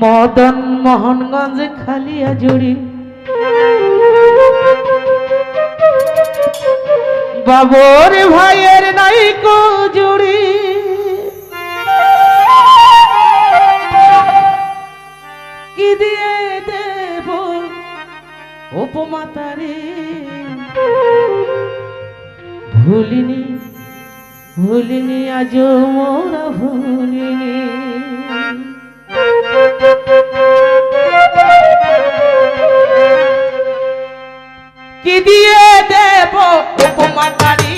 মদন মোহনগঞ্জ খালিয়া জুড়ি। বাবর ভাইয়ের নাইকো জুড়ি। কি দিয়ে দেব উপমাতারে ভুলিনি ভুলিনি আজ মোরা ভুলিনি। কি দিয়ে দেব উপমা তারি